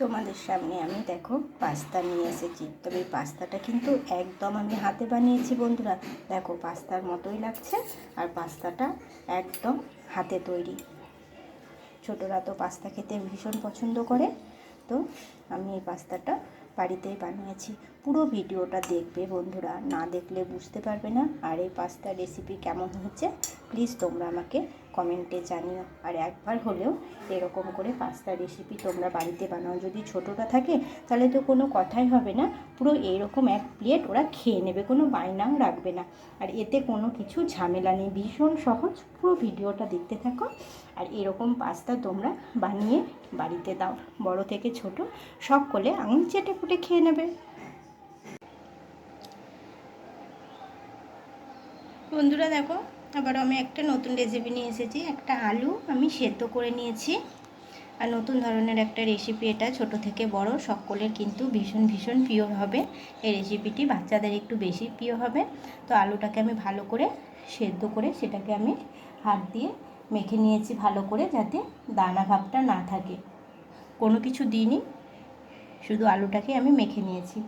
তোমাদের সামনে আমি দেখো পাস্তা নিয়ে এসেছি। তবে এই পাস্তাটা কিন্তু একদম আমি হাতে বানিয়েছি বন্ধুরা। দেখো পাস্তার মতোই লাগছে আর পাস্তাটা একদম হাতে তৈরি। ছোটরা তো পাস্তা খেতে ভীষণ পছন্দ করে। তো আমি এই পাস্তাটা বাড়িতেই বানিয়েছি। পুরো ভিডিওটা দেখবে বন্ধুরা। না দেখলে বুঝতে পারবে না আর এই পাস্তার রেসিপি কেমন হচ্ছে প্লিজ তোমরা আমাকে কমেন্টে জানিও। আর একবার হলেও এরকম করে পাস্তা রেসিপি তোমরা বাড়িতে বানাও। যদি ছোটোটা থাকে, তাহলে তো কোনো কথাই হবে না। পুরো এইরকম এক প্লেট ওরা খেয়ে নেবে, কোনো বায়নাও রাখবে না। আর এতে কোনো কিছু ঝামেলা নেই। ভীষণ সহজ। পুরো ভিডিওটা দেখতে থাকো। আর এরকম পাস্তা তোমরা বানিয়ে বাড়িতে দাও। বড় থেকে ছোট সকলে আঙুল চেটে ফুটে খেয়ে নেবে। বন্ধুরা দেখো আবার আমি একটা নতুন রেসিপি নিয়ে এসেছি, একটা আলু আমি সেদ্ধ করে নিয়েছি। আর নতুন ধরনের একটা রেসিপি এটা, ছোট থেকে বড়, সকলের কিন্তু ভীষণ ভীষণ প্রিয় হবে। এই রেসিপিটি বাচ্চাদের একটু বেশি প্রিয় হবে। তো আলুটাকে আমি ভালো করে সেদ্ধ করে সেটাকে আমি হাত দিয়ে মেখে নিয়েছি ভালো করে যাতে দানা ভাবটা না থাকে। কোনো কিছু দিইনি, শুধু আলুটাকে আমি মেখে নিয়েছি।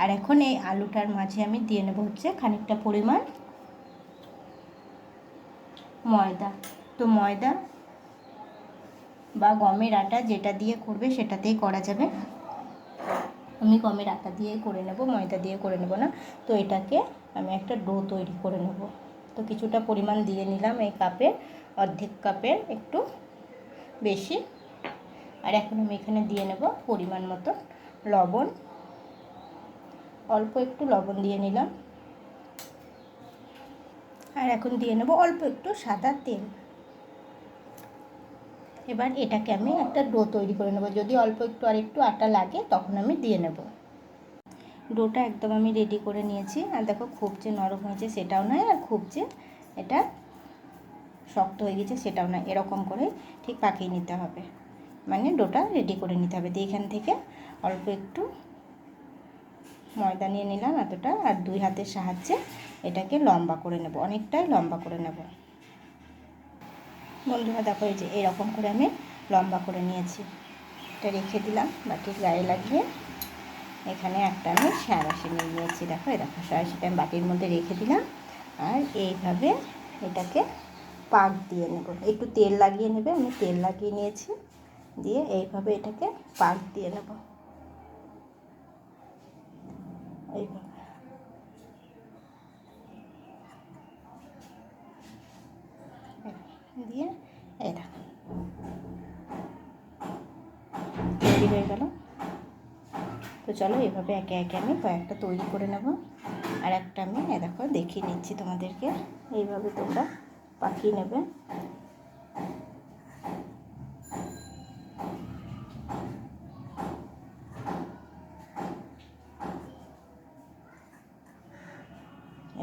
আর এখন এই আলুটার মাঝে আমি দিয়ে নেব হচ্ছে খানিকটা পরিমাণ ময়দা। তো ময়দা বা গমের আটা যেটা দিয়ে করবে সেটাতেই করা যাবে। আমি গমের আটা দিয়ে করে নেব, ময়দা দিয়ে করে নেব না। তো এটাকে আমি একটা ডো তৈরি করে নেব। তো কিছুটা পরিমাণ দিয়ে নিলাম এই কাপে অর্ধেক কাপের একটু বেশি। আর এখন আমি এখানে দিয়ে নেব পরিমাণ মতো লবণ। অল্প একটু লবণ দিয়ে নিলাম। আর এখন দিয়ে নেব অল্প একটু সাদা তেল। এবার এটাকে আমি একটা ডো তৈরি করে নেব। যদি অল্প একটু আর একটু আটা লাগে, তখন আমি দিয়ে নেব। ডোটা একদম আমি রেডি করে নিয়েছি। আর দেখো খুব যে নরম হয়েছে সেটাও নয়, আর খুব যে এটা শক্ত হয়ে গেছে সেটাও নয়। এরকম করে ঠিক পাকিয়ে নিতে হবে। মানে ডোটা রেডি করে নিতে হবে। দিয়ে এখান থেকে অল্প একটু ময়দা নিয়ে নিলাম এতটা। আর দুই হাতের সাহায্যে এটাকে লম্বা করে নেব, অনেকটাই লম্বা করে নেব। বন্ধুরা, দেখো এই যে এরকম করে আমি লম্বা করে নিয়েছি। এটা রেখে দিলাম, বাটির গায়ে লাগিয়ে। এখানে একটা আমি সাঁড়াশি নিয়ে নিয়েছি, দেখো এই দেখো সাঁড়াশিটা আমি বাটির মধ্যে রেখে দিলাম। আর এইভাবে এটাকে পাক দিয়ে নেব। একটু তেল লাগিয়ে নেবে, আমি তেল লাগিয়ে নিয়েছি। দিয়ে এইভাবে এটাকে পাক দিয়ে নেব। এইভাবে। দিয়ে দেখো। তৈরি হয়ে গেল। তো চলো এভাবে একে একে আমি কয়েকটা তৈরি করে নেব। আর একটা আমি এ দেখো, দেখিয়ে নিচ্ছি তোমাদেরকে। এইভাবে তোমরা পাকিয়ে নেবে।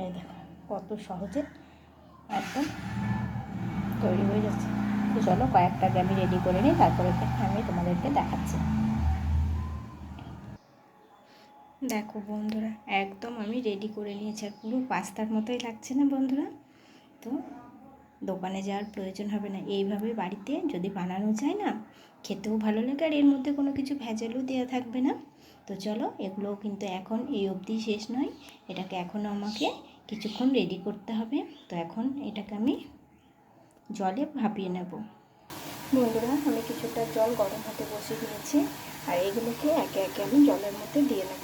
এই দেখো, কত সহজে তৈরি হয়ে যাচ্ছে। তো চলো কয়েকটাকে আমি রেডি করে নিই, তারপরে আমি তোমাদেরকে দেখাচ্ছি। দেখো বন্ধুরা, একদম আমি রেডি করে নিয়েছি আর পুরো পাস্তার মতোই লাগছে না বন্ধুরা? তো দোকানে যাওয়ার প্রয়োজন হবে না। এইভাবে বাড়িতে যদি বানানো যায় না, খেতেও ভালো লাগে আর এর মধ্যে কোনো কিছু ভেজালও দেওয়া থাকবে না। তো চলো, এগুলোও কিন্তু এখন এই অবধি শেষ নয়। এটাকে এখনও আমাকে কিছুক্ষণ রেডি করতে হবে। তো এখন এটাকে আমি জলে ভাপিয়ে নেব। বন্ধুরা, আমি কিছুটা জল গরম হতে বসিয়ে দিয়েছি আর এগুলোকে একে একে আমি জলের মধ্যে দিয়ে নেব।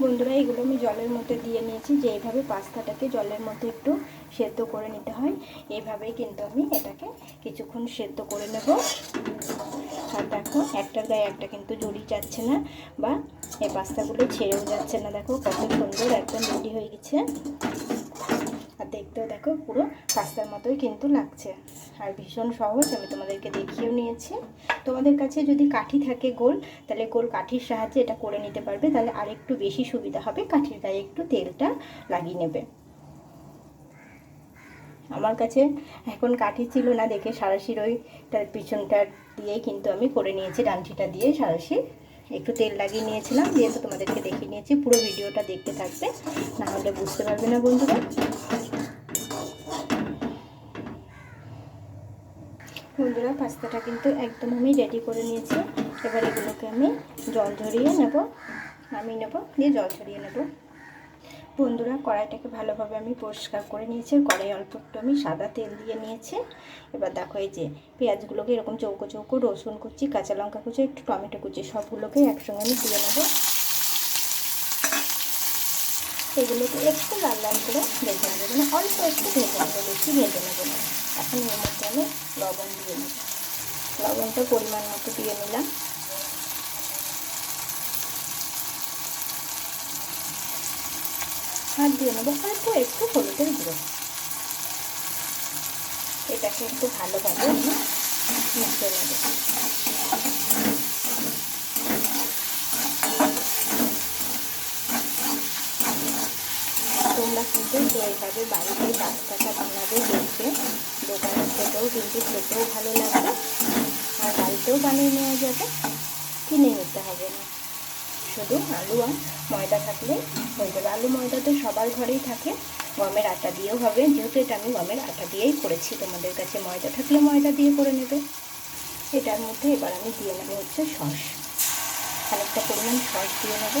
বন্ধুরা, এগুলো আমি জলের মধ্যে দিয়ে নিয়েছি যে এইভাবে পাস্তাটাকে জলের মধ্যে একটু সেদ্ধ করে নিতে হয়। এইভাবেই কিন্তু আমি এটাকে কিছুক্ষণ সেদ্ধ করে নেব। আর দেখো একটার গায়ে একটা কিন্তু জড়িয়ে যাচ্ছে না বা এই পাস্তাগুলো ছেড়েও যাচ্ছে না, দেখো কত সুন্দর একদম রেডি হয়ে গেছে। আর দেখতেও দেখো পুরো পাস্তার মতোই কিন্তু লাগছে। আর ভীষণ সহজ, আমি তোমাদেরকে দেখিয়েও নিয়েছি। তোমাদের কাছে যদি কাঠি থাকে গোল, তাহলে গোল কাঠির সাহায্যে এটা করে নিতে পারবে। তাহলে আর একটু বেশি সুবিধা হবে, কাঠির গায়ে একটু তেলটা লাগিয়ে নেবে। আমার কাছে এখন কাঠি ছিল না, দেখে সারাশির ওইটার পিছনটা দিয়ে কিন্তু আমি করে নিয়েছি ডান্ঠিটা দিয়ে সারাশি একটু তেল লাগিয়ে নিয়েছিলাম দিয়ে তো তোমাদেরকে দেখিয়ে নিয়েছি, পুরো ভিডিওটা দেখতে থাকবে, না হলে বুঝতে পারবে না বন্ধুরা। বন্ধুরা, পাস্তাটা কিন্তু একদম আমি রেডি করে নিয়েছি। এবার এগুলোকে আমি জল ঝরিয়ে নেব আমি নেব, দিয়ে জল ঝরিয়ে নেব। বন্ধুরা কড়াইটাকে ভালোভাবে আমি পরিষ্কার করে নিয়েছি। কড়াই অল্প একটু আমি সাদা তেল দিয়ে নিয়েছি। এবার দেখো এই যে পেঁয়াজগুলোকে এরকম চৌকো চৌকো, রসুন কুচি, কাঁচা লঙ্কা কুচি, একটু টমেটো কুচি সবগুলোকে একসঙ্গে আমি দিয়ে নেব। এগুলোকে একটু লাল লাল করে ভেজে নেব। মানে অল্প একটু ভেজে নেব, বেশি ভেজে নেব না। এখন এর মধ্যে আমি লবণ দিয়ে নেব। লবণটা পরিমাণ মতো দিয়ে নিলাম। আর দিয়ে নেব অল্প একটু হলুদের গুঁড়ো। এটাকে একটু ভালোভাবে আমি মিশিয়ে নেব। তোমরা কিন্তু এইভাবে বাড়িতে পাস্তাটা বানাবে, দেখবে। দোকানের থেকেও কিন্তু খেতেও ভালো লাগবে, আর বাড়িতেও বানিয়ে নেওয়া যাবে, কিনে নিতে হবে না। শুধু আলু আর ময়দা থাকলে হয়ে যাবে। আলু, ময়দা তো সবার ঘরেই থাকে। গমের আটা দিয়েও হবে। যেহেতু এটা আমি গমের আটা দিয়েই করেছি, তোমাদের কাছে ময়দা থাকলে ময়দা দিয়ে করে নেবে। এটার মধ্যে এবার আমি দিয়ে নেব হচ্ছে সস। খানিকটা পরিমাণ সস দিয়ে নেব।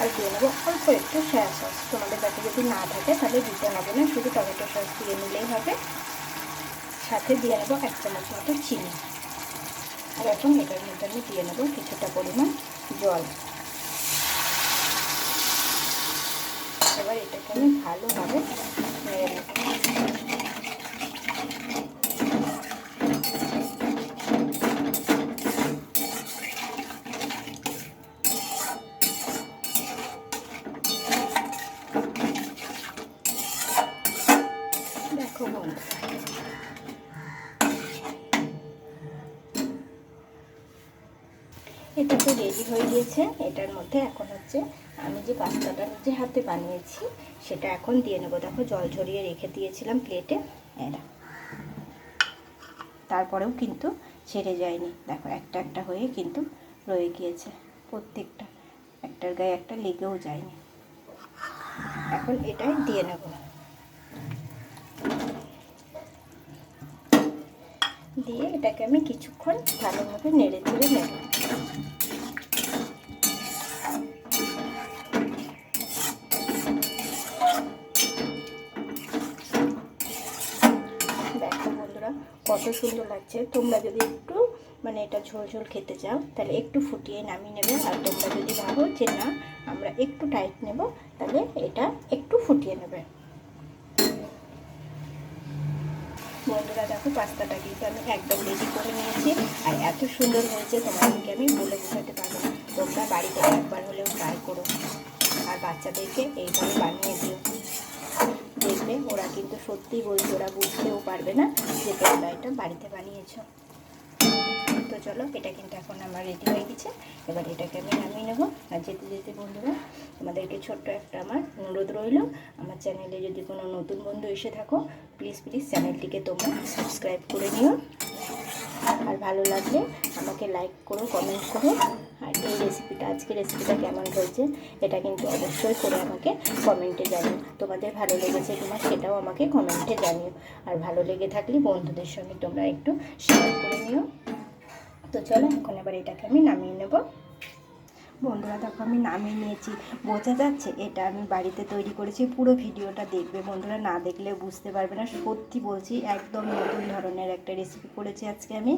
আর দিয়ে নেব অল্প একটু সয়া সস তোমাদের কাছে যদি না থাকে তাহলে দিতে হবে না, শুধু টমেটো সস দিয়ে নিলেই হবে। সাথে দিয়ে নেব এক চামচ মতো চিনি। আর এখন এটার মধ্যে আমি দিয়ে নেব কিছুটা পরিমাণ জল। এবার এটাকে আমি ভালোভাবে দেখো এটা তো রেডি হয়ে গিয়েছে। এটার মধ্যে এখন হচ্ছে আমি যে পাস্তাটা নিজে হাতে বানিয়েছি, সেটা এখন দিয়ে নেব। দেখো, জল ঝরিয়ে রেখে দিয়েছিলাম প্লেটে এরা তারপরেও কিন্তু ছেড়ে যায়নি। দেখো, একটা একটা হয়ে কিন্তু রয়ে গিয়েছে প্রত্যেকটা। একটার গায়ে একটা লেগেও যায়নি। এখন এটাই দিয়ে নেব। দিয়ে এটাকে আমি কিছুক্ষণ ভালোভাবে নেড়ে চেড়ে নেব। বন্ধুরা, কত সুন্দর লাগছে। তোমরা যদি একটু মানে এটা ঝোল ঝোল খেতে চাও, তাহলে একটু ফুটিয়ে নামিয়ে নেবে। আর তোমরা যদি ভাবো যে না, আমরা একটু টাইট নেব, তাহলে এটা একটু ফুটিয়ে নেবে। বন্ধুরা, দেখো পাস্তাটা কিন্তু আমি একদম রেডি করে নিয়েছি। আর এত সুন্দর হয়েছে, তোমাদেরকে আমি বলে বোঝাতে পারব তোমরা বাড়িতে একবার হলেও ট্রাই করো। আর বাচ্চাদেরকে এইভাবে বানিয়ে দিও। দেখবে, ওরা কিন্তু সত্যিই বলছে, ওরা বুঝতেও পারবে না যে তোমরা এটা বাড়িতে বানিয়েছো। চলো, এটা কিন্তু এখন আমার রেডি হয়ে গেছে। এবার এটাকে আমি নামিয়ে নেব। আর যেতে যেতে বন্ধুরা, তোমাদেরকে ছোট্ট একটা আমার অনুরোধ রইল। আমার চ্যানেলে যদি কোনো নতুন বন্ধু এসে থাকো প্লিজ প্লিজ চ্যানেলটিকে তোমরা সাবস্ক্রাইব করে নিও। আর ভালো লাগলে আমাকে লাইক করো কমেন্ট করো। আর এই রেসিপিটা আজকে রেসিপিটা কেমন হয়েছে, এটা কিন্তু অবশ্যই করে আমাকে কমেন্টে জানিও। তোমাদের ভালো লেগেছে কিনা, সেটাও আমাকে কমেন্টে জানিও। আর ভালো লেগে থাকলে বন্ধুদের সঙ্গে তোমরা একটু শেয়ার করে নিও। তো চলো এখন এবার এটাকে আমি নামিয়ে নেব। বন্ধুরা দেখো আমি নামিয়ে নিয়েছি। বোঝা যাচ্ছে এটা আমি বাড়িতে তৈরি করেছি, পুরো ভিডিওটা দেখবে। বন্ধুরা না দেখলে বুঝতে পারবে না, সত্যি বলছি একদম নতুন ধরনের একটা রেসিপি করেছি আজকে আমি।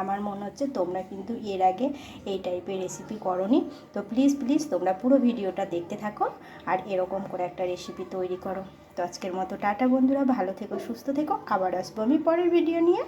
আমার মনে হচ্ছে তোমরা কিন্তু এর আগে এই টাইপের রেসিপি করনি। তো প্লিজ প্লিজ তোমরা পুরো ভিডিওটা দেখতে থাকো আর এরকম করে একটা রেসিপি তৈরি করো। তো আজকের মতো টাটা বন্ধুরা, ভালো থেকো, সুস্থ থেকো। আবার আসব আমি পরের ভিডিও নিয়ে।